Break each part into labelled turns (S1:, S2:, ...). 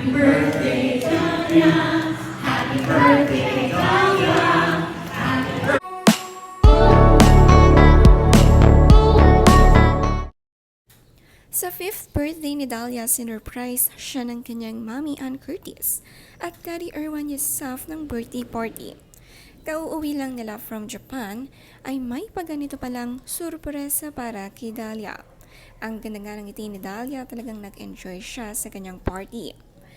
S1: Birthday to. Happy birthday to you. Sa fifth birthday ni Dahlia, sinurprise siya ng kanyang mommy Ann Curtis at daddy Erwan Yusuf ng birthday party. Kauuwi lang nila from Japan ay may paganito palang surpresa para kay Dahlia. Ang ganda nga ng ngiti ni Dahlia talagang nag-enjoy siya sa kanyang party.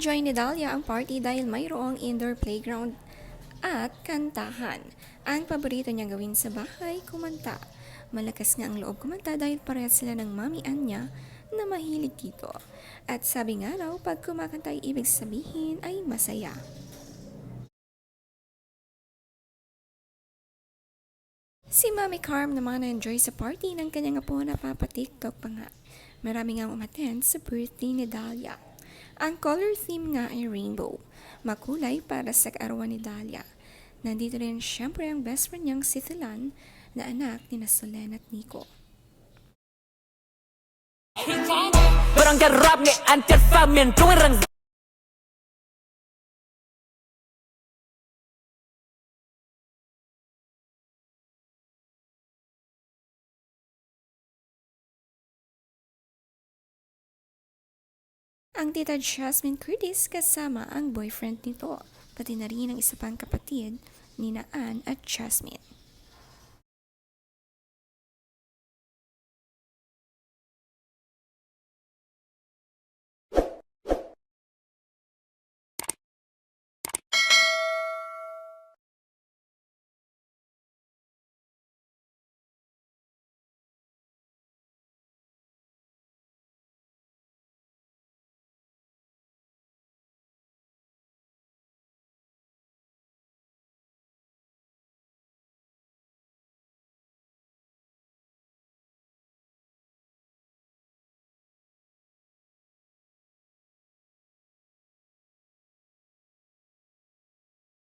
S1: Enjoy ni Dahlia ang party dahil mayroong indoor playground at kantahan. Ang paborito niyang gawin sa bahay, kumanta. Malakas nga ang loob kumanta dahil parehas sila ng mami niya na mahilig dito. At sabi nga raw, pag kumakanta ibig sabihin ay masaya. Si Mami Carm naman na-enjoy sa party ng kanyang apo na papatiktok pa nga. Marami nga umaten sa birthday ni Dahlia. Ang color theme nga ay rainbow. Makulay para sa kaarawan ni Dahlia. Nandito rin syempre ang best friend niyang si Thilan na anak ni Solen at Nico.
S2: Barangay rap ngay antir famin Tuwing
S1: Ang tita Jasmine Curtis kasama ang boyfriend nito, pati na rin ang isa pang kapatid ni Ann at Jasmine.